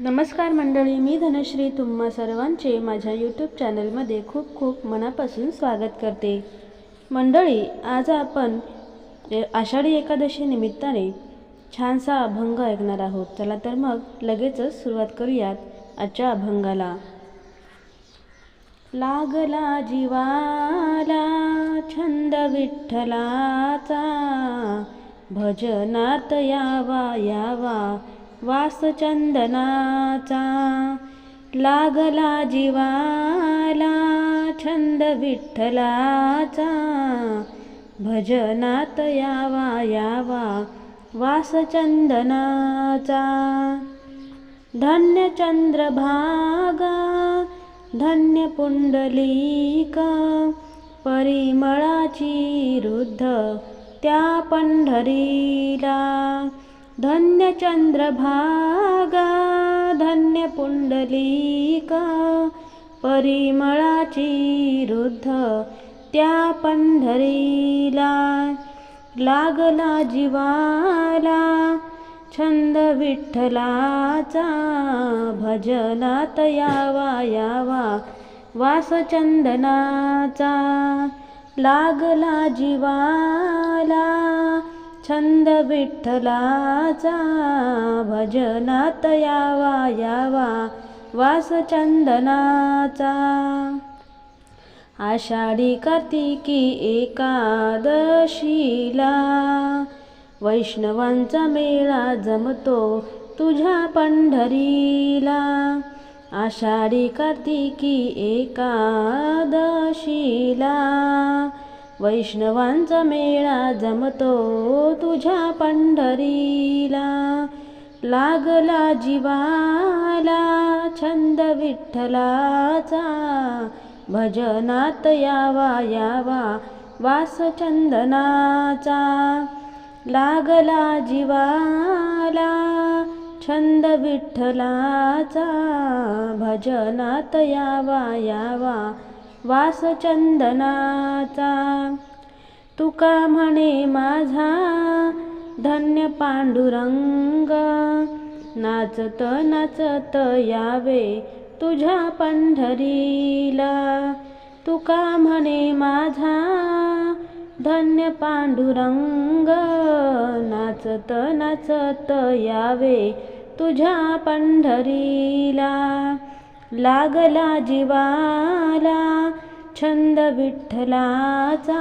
नमस्कार मंडळी मी धनश्री तुम्हा सर्वांचे माझ्या यूट्यूब चॅनलमध्ये खूप खूप मनापासून स्वागत करते. मंडळी आज आपण आषाढी एकादशी निमित्ताने छानसा अभंग ऐकणार आहोत. चला तर मग लगेचच सुरुवात करूयात आजच्या अभंगाला. लागला जीवाला छंद विठ्ठलाचा भजनात यावा यावा. वास चंदनाचा लागला जीवाला छंद विठ्ठलाचा. भजनात यावा यावा वास चंदनाचा धन्य चंद्रभागा धन्य पुंडलिक परिमळाची रुद्ध त्या पंढरीला. धन्य चंद्रभागा धन्य पुंडलिका परिमळाची रुद्ध त्या पंढरीला लागला जीवाला छंद विठ्ठलाचा भजनात यावा यावा वास चंदनाचा लागला जीवाला छंद विठ्ठलाचा भजनात यावा यावा वास चंदनाचा आषाढी कार्तिकी एकादशीला वैष्णवांचा मेळा जमतो तुझ्या पंढरीला. आषाढी कार्तिकी एकादशीला वैष्णवांचा मेळा जमतो तुझ्या पंढरीला. लागला जीवाला छंद विठ्ठलाचा. भजनात यावा यावा वास चंदनाचा लागला जीवाला छंद विठ्ठलाचा. भजनात यावा यावा वास चंदनाचा तुका म्हणे माझा धन्य पांडुरंग नाचत नाचत यावे तुझ्या पंढरीला. तुका म्हणे माझा धन्य पांडुरंग नाचत नाचत यावे तुझ्या पंढरीला. लागला जीवाला छंद विठ्ठलाचा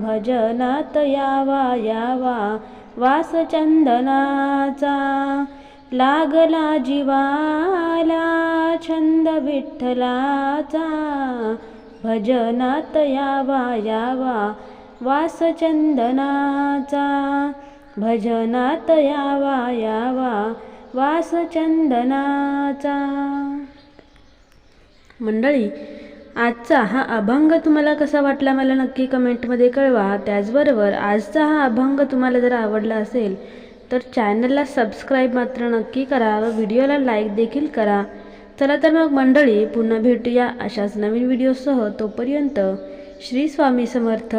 भजनात यावा यावा वास चंदनाचा लागला जीवाला छंद विठ्ठलाचा भजनात यावा यावा वास चंदनाचा भजनात यावा यावा वास चंदनाचा मंडळी आजचा हा अभंग तुम्हाला कसा वाटला मला नक्की कमेंटमध्ये कळवा. त्याचबरोबर आजचा हा अभंग तुम्हाला जर आवडला असेल तर चॅनलला सबस्क्राईब मात्र नक्की करा व व्हिडिओला लाईक देखील करा. चला तर मग मंडळी पुन्हा भेटूया अशाच नवीन व्हिडिओसह. तोपर्यंत श्री स्वामी समर्थ.